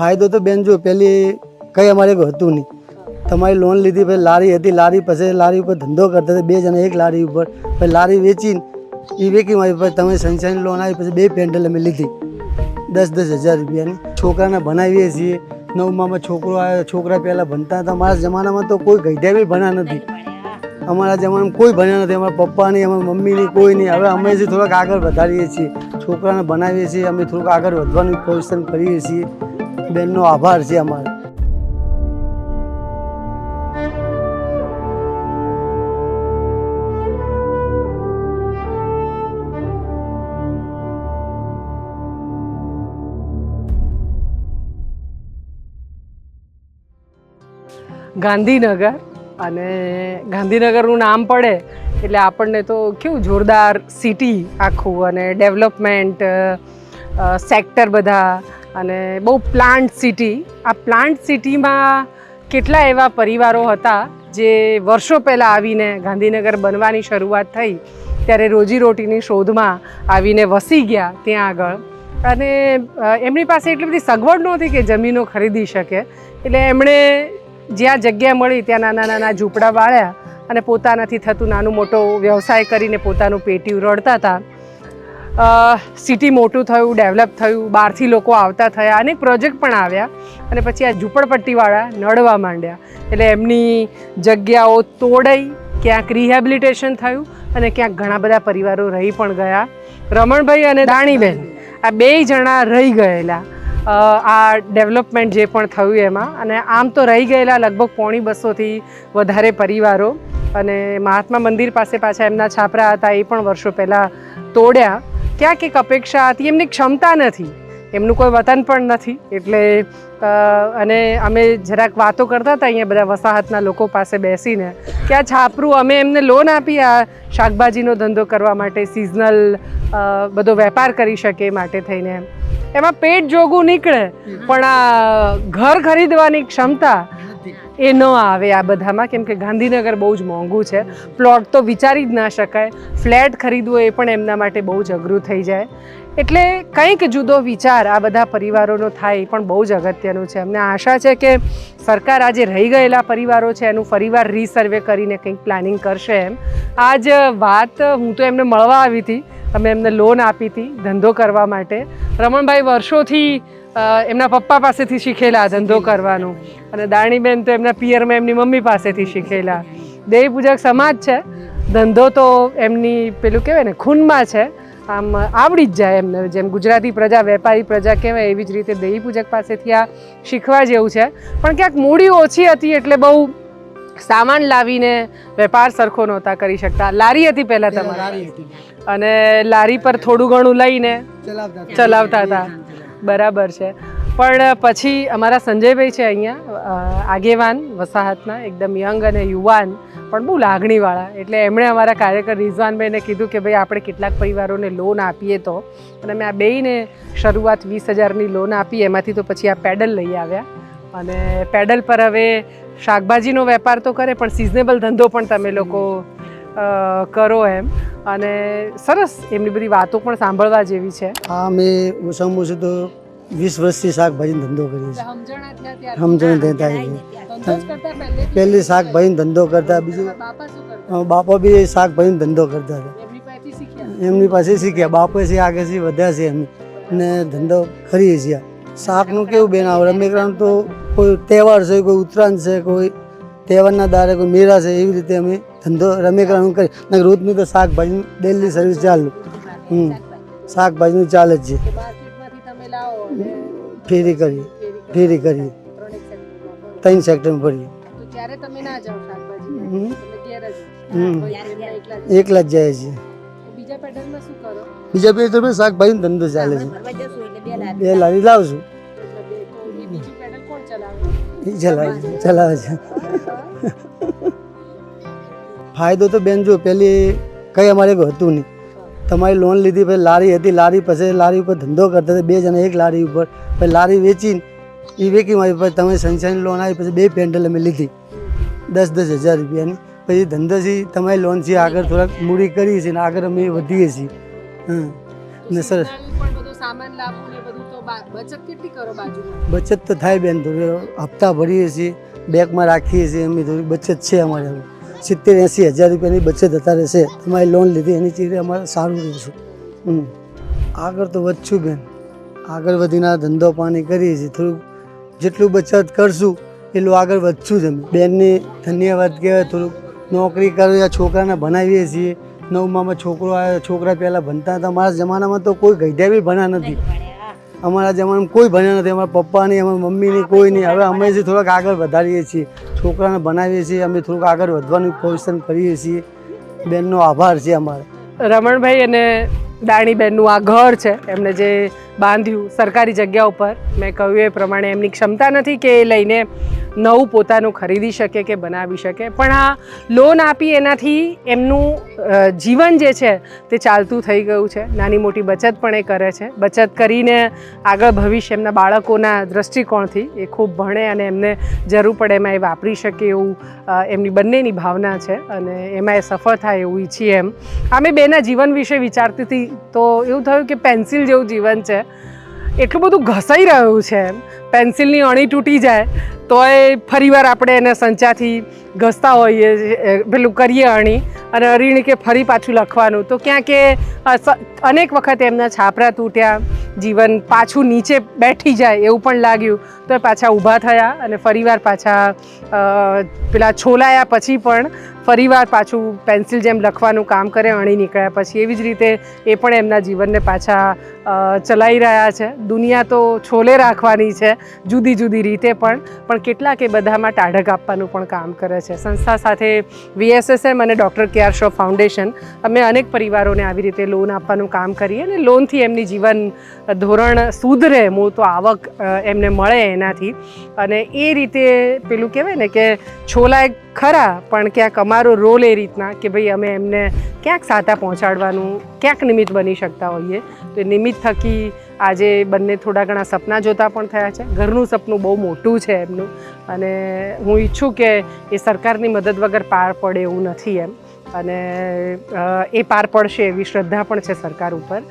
ફાયદો તો બેન જો પહેલી કંઈ અમારે હતું નહીં. તમારી લોન લીધી, પછી લારી હતી, લારી પછી લારી ઉપર ધંધો કરતા હતા, બે જણા એક લારી ઉપર. પછી લારી વેચીને એ વેચી મારી પછી તમે સંચાની લોન આવી, પછી બે પેન્ડલ અમે લીધી. દસ દસ હજાર રૂપિયાની. છોકરાને ભણાવીએ છીએ. નવમામાં છોકરો આવ્યો, છોકરા પહેલાં ભણતા હતા. અમારા જમાનામાં તો કોઈ ગઈઢા બી ભણ્યા નથી. અમારા જમાનામાં કોઈ ભણ્યા નથી. અમારા પપ્પાની, અમારા મમ્મીની કોઈ નહીં. હવે અમે જે થોડાક આગળ વધારીએ છીએ. છોકરાને બનાવીએ છીએ. અમે થોડુંક આગળ વધવાનું પરિશ્રમ કરીએ છીએ. બેનનો આભાર છે અમારો. ગાંધીનગર અને ગાંધીનગરનું નામ પડે એટલે આપણને તો કેવું જોરદાર સિટી આખું અને ડેવલપમેન્ટ સેક્ટર બધા અને બહુ પ્લાન્ટ સિટી. આ પ્લાન્ટ સિટીમાં કેટલા એવા પરિવારો હતા જે વર્ષો પહેલાં આવીને ગાંધીનગર બનવાની શરૂઆત થઈ, ત્યારે રોજીરોટીની શોધમાં આવીને વસી ગયા ત્યાં આગળ. અને એમની પાસે એટલી બધી સગવડ નહોતી કે જમીનો ખરીદી શકે. એટલે એમણે જ્યાં જગ્યા મળી ત્યાં નાના નાના ઝૂંપડા વાળ્યા અને પોતાનાથી થતું નાનું મોટો વ્યવસાય કરીને પોતાનું પેટીયું રડતા હતા. સિટી મોટું થયું, ડેવલપ થયું, બહારથી લોકો આવતા થયા, અનેક પ્રોજેક્ટ પણ આવ્યા. અને પછી આ ઝૂંપડપટ્ટીવાળા નડવા માંડ્યા. એટલે એમની જગ્યાઓ તોડાઈ, ક્યાંક રિહેબિલિટેશન થયું અને ક્યાંક ઘણા બધા પરિવારો રહી પણ ગયા. રમણભાઈ અને દાણીબેન આ બેય જણા રહી ગયેલા. આ ડેવલપમેન્ટ જે પણ થયું એમાં. અને આમ તો રહી ગયેલા લગભગ પોણી બસોથી વધારે પરિવારો. અને મહાત્મા મંદિર પાસે પાછા એમના છાપરા હતા, એ પણ વર્ષો પહેલાં તોડ્યા. ક્યાંક એક અપેક્ષા હતી, એમની ક્ષમતા નથી. એમનું કોઈ વતન પણ નથી. એટલે અને અમે જરાક વાતો કરતા હતા અહીંયા બધા વસાહતના લોકો પાસે બેસીને, કે આ છાપરું અમે એમને લોન આપી, આ શાકભાજીનો ધંધો કરવા માટે સિઝનલ બધો વેપાર કરી શકે માટે થઈને એમ. એમાં પેટ જોગું નીકળે, પણ આ ઘર ખરીદવાની ક્ષમતા એ ન આવે આ બધામાં, કેમ કે ગાંધીનગર બહુ જ મોંઘું છે. પ્લોટ તો વિચારી જ ના શકાય. ફ્લેટ ખરીદવો એ પણ એમના માટે બહુ જ અઘરું થઈ જાય. એટલે કંઈક જુદો વિચાર આ બધા પરિવારોનો થાય એ પણ બહુ જ અગત્યનું છે. અમને આશા છે કે સરકાર આજે રહી ગયેલા પરિવારો છે, એનું ફરીવાર રીસર્વે કરીને કંઈક પ્લાનિંગ કરશે એમ. આ જ વાત હું તો એમને મળવા આવી હતી. અમે એમને લોન આપી હતી ધંધો કરવા માટે. રમણભાઈ વર્ષોથી એમના પપ્પા પાસેથી શીખેલા ધંધો કરવાનું. અને દાણીબેન તો એમના પિયરમાં એમની મમ્મી પાસેથી શીખેલા. દેવી પૂજક સમાજ છે. ધંધો તો એમની પેલું કહેવાય ને ખૂનમાં છે. આમ આવડી જ જાય એમને. જેમ ગુજરાતી પ્રજા વેપારી પ્રજા કહેવાય એવી જ રીતે દેવી પૂજક પાસેથી આ શીખવા જેવું છે. પણ ક્યાંક મૂડી ઓછી હતી એટલે બહુ સામાન લાવીને વેપાર સરખો નહોતા કરી શકતા. લારી હતી પહેલાં તમારે અને લારી પર થોડું ઘણું લઈને ચલાવતા હતા. બરાબર છે. પણ પછી અમારા સંજયભાઈ છે અહીંયા આગેવાન, વસાહતના, એકદમ યંગ અને યુવાન, પણ બહુ લાગણીવાળા. એટલે એમણે અમારા કાર્યકર રિઝવાનભાઈને કીધું કે ભાઈ, આપણે કેટલાક પરિવારોને લોન આપીએ તો. અને અમે આ બેયને શરૂઆત વીસ હજારની લોન આપી, એમાંથી તો પછી આ પેડલ લઈ આવ્યા. અને પેડલ પર હવે શાકભાજીનો વેપાર તો કરે, પણ સિઝનેબલ ધંધો પણ તમે લોકો કરો એમ. અને સરસ એમની બધી વાતો પણ સાંભળવા જેવી છે. હા, મેં ઓછામાં ઓછું તો વીસ વર્ષથી શાકભાજીનો ધંધો કરીએ છીએ. સમજણા દેતા પહેલે શાકભાજીનો ધંધો કરતા બીજું બાપા બી શાકભાજીનો ધંધો કરતા હતા. એમની પાસે શીખ્યા? બાપે છે આગળથી વધ્યા છે એમ. ને ધંધો કરીએ છીએ. શાકનું કેવું બેન આવે? રમેકરાનું તો કોઈ તહેવાર છે કોઈ ઉત્તરાયણ છે કોઈ તહેવારના દારે કોઈ મેળા છે એવી રીતે અમે ધંધો રમેકરાનું કરી ને રોજનું તો શાકભાજીનું ડેલી સર્વિસ ચાલુ. હમ. શાકભાજીનું ચાલે જ છે. તમે લાવો ફેરી કરી ફેરી કરો. ફેરી. ત્રણ સેક્ટર ભરીએ તો ત્યારે તમે ના જાઓ શાકભાજી હમ. તમે ઘેર જ હમ. કોઈ એમના એકલા જ. જાય છે. બીજા પેડલમાં શું કરો? બીજા તો ધંધો ચાલે છે. બે લારી. લાવશું એટલે એ બીજી પેડલ કોણ ચલાવે? છે ચલાવે છે. ફાયદો તો બેન જો પહેલી કંઈ અમારે કોઈ હતું નહીં. તમારી લોન લીધી, પછી લારી હતી, લારી પછી લારી ઉપર ધંધો કરતા હતા, બે જણા એક લારી ઉપર. પછી લારી વેચીને એ વેચી મારી પછી તમે સંચાની લોન આવી, પછી બે પેન્ડલ અમે લીધી. દસ દસ હજાર રૂપિયાની. પછી ધંધાથી તમારી લોન છે, આગળ થોડાક મૂડી કરીએ છીએ ને આગળ અમે વધીએ છીએ. હં ને સરસ. બચત તો થાય બેન, થોડી હપ્તા ભરીએ છીએ, બેંકમાં રાખીએ છીએ, એમની થોડી બચત છે અમારે હવે સિત્તેર એંસી હજાર રૂપિયાની બચત થતા રહેશે. તમારી લોન લીધી, એની ચીજે અમારે સારું રહેશું આગળ તો વધશું બેન. આગળ વધીને ધંધો પાણી કરીએ છીએ. થોડુંક જેટલું બચત કરશું, એટલું આગળ વધશું જ અમે. બેનને ધન્યવાદ કહેવાય, થોડુંક નોકરી કરી છોકરાને ભણાવીએ છીએ. નવમામાં છોકરો આવ્યો, છોકરા પહેલાં ભણતા હતા. મારા જમાનામાં તો કોઈ ગઈઢા બી ભણ્યા નથી. અમારા જમાનામાં કોઈ ભણ્યા નથી, અમારા પપ્પાની, અમારા મમ્મીની કોઈ નહીં. હવે અમે જે થોડાક આગળ વધારીએ છીએ, છોકરાને બનાવીએ છીએ, અમે થોડુંક આગળ વધવાનું પ્રોત્સાહન કરીએ છીએ. બેનનો આભાર છે અમારે. રમણભાઈ અને દાણીબેનનું આ ઘર છે, એમને જે બાંધ્યું સરકારી જગ્યા ઉપર. મેં કહ્યું એ પ્રમાણે એમની ક્ષમતા નથી કે એ લઈને નવું પોતાનું ખરીદી શકે કે બનાવી શકે. પણ આ લોન આપી એનાથી એમનું જીવન જે છે તે ચાલતું થઈ ગયું છે. નાની મોટી બચત પણ એ કરે છે. બચત કરીને આગળ ભવિષ્ય એમના બાળકોના દૃષ્ટિકોણથી એ ખૂબ ભણે અને એમને જરૂર પડે એમાં એ વાપરી શકે એવું એમની બંનેની ભાવના છે અને એમાં એ સફળ થાય એવું ઈચ્છીએ એમ. અમે બેના જીવન વિશે વિચારતી હતી તો એવું થયું કે પેન્સિલ જેવું જીવન છે. એટલું બધું ઘસાઈ રહ્યું છે. એમ પેન્સિલની અણી તૂટી જાય. તોય ફરીવાર આપણે એને સંચાથી ઘસતા હોઈએ પેલું કરીએ અણી અને અરીણી કે ફરી પાછું લખવાનું. તો ક્યાં કે અનેક વખત એમના છાપરા તૂટ્યા, જીવન પાછું નીચે બેઠી જાય એવું પણ લાગ્યું. તો એ પાછા ઊભા થયા અને ફરીવાર પાછા પેલા છોલાયા પછી પણ ફરીવાર પાછું પેન્સિલ જેમ લખવાનું કામ કરે, અણી નીકળ્યા પછી. એવી જ રીતે એ પણ એમના જીવનને પાછા ચલાવી રહ્યા છે. દુનિયા તો છોલે રાખવાની છે, જુદી જુદી રીતે પણ. પણ કેટલાક એ બધામાં ટાઢક આપવાનું પણ કામ કરે છે. સંસ્થા સાથે વીએસએસએમ અને ડૉક્ટર કે આર શો ફાઉન્ડેશન અમે અનેક પરિવારોને આવી રીતે લોન આપવાનું કામ કરીએ અને લોનથી એમની જીવન ધોરણ સુધરે, મૂળ તો આવક એમને મળે એનાથી. અને એ રીતે પેલું કહેવાય ને કે છોલાય ખરા, પણ ક્યાંક અમારો રોલ એ રીતના કે ભાઈ અમે એમને ક્યાંક સાતા પહોંચાડવાનું, ક્યાંક નિમિત્ત બની શકતા હોઈએ. તો નિમિત્ત થકી આજે બંને થોડા ઘણા સપના જોતા પણ થયા છે. ઘરનું સપનું બહુ મોટું છે એમનું. અને હું ઈચ્છું કે એ સરકારની મદદ વગર પાર પડે એવું નથી એમ. અને એ પાર પડશે એવી શ્રદ્ધા પણ છે સરકાર ઉપર.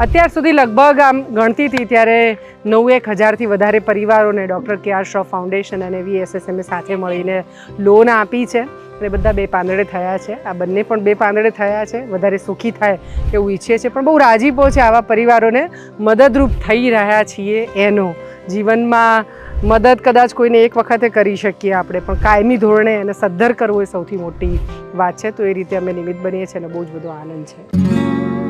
અત્યાર સુધી લગભગ આમ ગણતી હતી ત્યારે નવ એક હજારથી વધારે પરિવારોને ડૉક્ટર કે આર શ્રોફ ફાઉન્ડેશન અને વીએસએસએમે સાથે મળીને લોન આપી છે. અને બધા બે પાંદડે થયા છે. આ બંને પણ બે પાંદડે થયા છે. વધારે સુખી થાય એવું ઈચ્છે છે. પણ બહુ રાજીપો છે આવા પરિવારોને. મદદરૂપ થઈ રહ્યા છીએ એનો. જીવનમાં મદદ કદાચ કોઈને એક વખતે કરી શકીએ આપણે. પણ કાયમી ધોરણે એને સદ્ધર કરવું એ સૌથી મોટી વાત છે. તો એ રીતે અમે નિમિત્ત બનીએ છીએ અને બહુ જ બધો આનંદ છે.